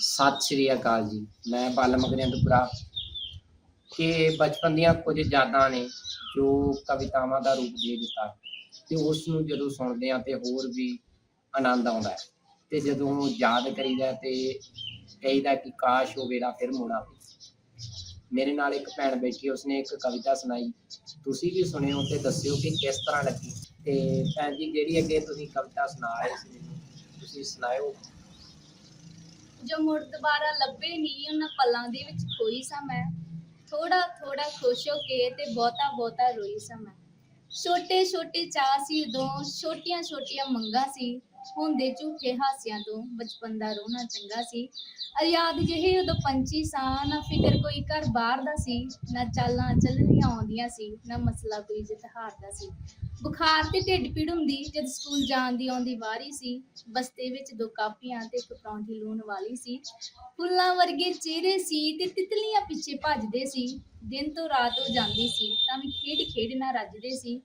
ਸਤਿ ਸ਼੍ਰੀ ਅਕਾਲ ਜੀ। ਮੈਂ ਬਾਲਮ ਗਰਿੰਦਪੁਰਾ ਕਿ ਬਚਪਨ ਦੀਆਂ ਕੁਝ ਯਾਦਾਂ ਨੇ ਜੋ ਕਵਿਤਾਵਾਂ ਦਾ ਰੂਪ ਦੇ ਦਿੱਤਾ। ਤੇ ਉਸ ਨੂੰ ਜਦੋਂ ਸੁਣਦੇ ਆ ਤੇ ਹੋਰ ਵੀ ਆਨੰਦ ਆਉਂਦਾ ਹੈ। ਤੇ ਜਦੋਂ ਯਾਦ ਕਰੀਦਾ ਤੇ ਕਹੀਦਾ ਕਿ ਕਾਸ਼ ਉਹ ਵੇਲਾ ਫਿਰ ਮੁੜ ਆਵੇ। ਮੇਰੇ ਨਾਲ ਇੱਕ ਭੈਣ ਬੈਠੀ, ਉਸਨੇ ਇੱਕ ਕਵਿਤਾ ਸੁਣਾਈ। ਤੁਸੀਂ ਵੀ ਸੁਣਿਓ ਤੇ ਦੱਸਿਓ ਕਿ ਕਿਸ ਤਰ੍ਹਾਂ ਲੱਗੀ। ਤੇ ਭੈਣ ਜੀ, ਜਿਹੜੀ ਅੱਗੇ ਤੁਸੀਂ ਕਵਿਤਾ ਸੁਣਾ ਰਹੇ ਸੀ ਤੁਸੀਂ ਸੁਣਾਇਓ। ਜੋ ਮੁੜ ਦੁਬਾਰਾ ਲੱਭੇ ਨਹੀਂ, ਉਹਨਾਂ ਪਲਾਂ ਦੇ ਵਿੱਚ ਖੋਈ ਸਾਂ ਮੈਂ। ਥੋੜਾ ਥੋੜਾ ਖੁਸ਼ ਹੋ ਕੇ ਤੇ ਬਹੁਤਾ ਬਹੁਤਾ ਰੋਈ ਸਾਂ ਮੈਂ। ਛੋਟੇ ਛੋਟੇ ਚਾਅ ਸੀ ਉਦੋਂ, ਛੋਟੀਆਂ ਛੋਟੀਆਂ ਮੰਗਾਂ ਸੀ। ਹੁੰਦੇ ਝੂਠੇ ਹਾਸਿਆਂ ਤੋਂ ਬਚਪਨ ਦਾ ਰੋਣਾ ਚੰਗਾ ਸੀ। ਅਯਾਦ ਜਿਹੇ ਉਦੋਂ ਪੰਛੀ ਸਾਂ, ਨਾ ਫਿਕਰ ਕੋਈ ਘਰ ਬਾਹਰ ਦਾ ਸੀ, ਨਾ ਚਾਲਾਂ ਚੱਲਣੀਆਂ ਆਉਂਦੀਆਂ ਸੀ, ਨਾ ਮਸਲਾ ਕੋਈ ਜਿੱਤ ਹਾਰਦਾ ਸੀ। ਬੁਖਾਰ ਤੇ ਢਿੱਡ ਪੀੜ ਹੁੰਦੀ, ਜਦ ਸਕੂਲ ਜਾਣ ਦੀ ਆਉਂਦੀ ਵਾਰੀ ਸੀ, ਬਸਤੇ ਵਿੱਚ ਦੋ ਕਾਪੀਆਂ ਤੇ ਇੱਕ ਪਰੌਂਠੀ ਲੂਣ ਵਾਲੀ ਸੀ। ਫੁੱਲਾਂ ਵਰਗੇ ਚਿਹਰੇ ਸੀ ਤੇ ਤਿਤਲੀਆਂ ਪਿੱਛੇ ਭੱਜਦੇ ਸੀ। ਦਿਨ ਤੋਂ ਰਾਤ ਹੋ ਜਾਂਦੀ ਸੀ, ਤਾਂ ਵੀ ਖੇਡ ਖੇਡ ਨਾ ਰੱਜਦੇ ਸੀ।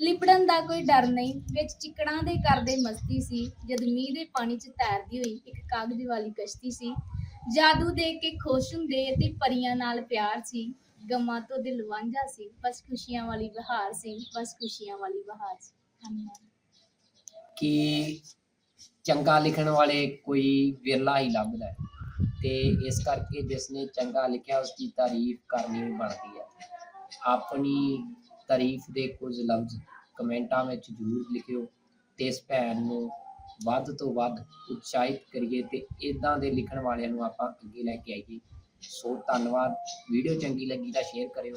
ਲਿਪੜਨ ਦਾ ਕੋਈ ਡਰ ਨਹੀਂ। ਵਿੱਚ ਚਿਕੜਾਂ ਦੇ ਕਰਦੇ ਮਸਤੀ ਸੀ। ਜਦ ਮੀਂਹ ਦੇ ਪਾਣੀ 'ਚ ਤੈਰਦੀ ਹੋਈ, ਇੱਕ ਕਾਗਜ਼ ਵਾਲੀ ਕਸ਼ਤੀ ਸੀ। ਜਾਦੂ ਦੇਖ ਕੇ ਖੁਸ਼ ਹੁੰਦੇ ਤੇ ਪਰੀਆਂ ਨਾਲ ਪਿਆਰ ਸੀ। ਗਮਾਂ ਤੋਂ ਦਿਲ ਵਾਂਝਾ ਸੀ। ਬਸ ਖੁਸ਼ੀਆਂ ਵਾਲੀ ਬਹਾਰ ਸੀ। ਬਸ ਖੁਸ਼ੀਆਂ ਵਾਲੀ ਬਹਾਰ ਸੀ। ਧੰਨਵਾਦ। ਕਿ ਚੰਗਾ ਲਿਖਣ ਵਾਲੇ ਕੋਈ ਵਿਰਲਾ ਹੀ ਲੱਭਦਾ ਹੈ। ਤੇ ਇਸ ਕਰਕੇ ਜਿਸ ਨੇ ਚੰਗਾ ਲਿਖਿਆ ਉਸ ਦੀ ਤਾਰੀਫ ਕਰਨੀ ਬਣਦੀ ਹੈ। ਆਪਣੀ ਤਾਰੀਫ ਦੇ ਕੁਝ ਲਫ਼ਜ਼ ਕਮੈਂਟਾਂ ਵਿੱਚ ਜ਼ਰੂਰ ਲਿਖਿਓ ਤੇ ਇਸ ਭੈਣ ਨੂੰ ਵੱਧ ਤੋਂ ਵੱਧ ਉਤਸ਼ਾਹਿਤ ਕਰੀਏ ਤੇ ਇਦਾਂ ਦੇ ਲਿਖਣ ਵਾਲਿਆਂ ਨੂੰ ਆਪਾਂ ਅੱਗੇ ਲੈ ਕੇ ਆਈਏ। ਸੋ ਧੰਨਵਾਦ। ਵੀਡੀਓ ਚੰਗੀ ਲੱਗੀ ਤਾਂ ਸ਼ੇਅਰ ਕਰਿਓ।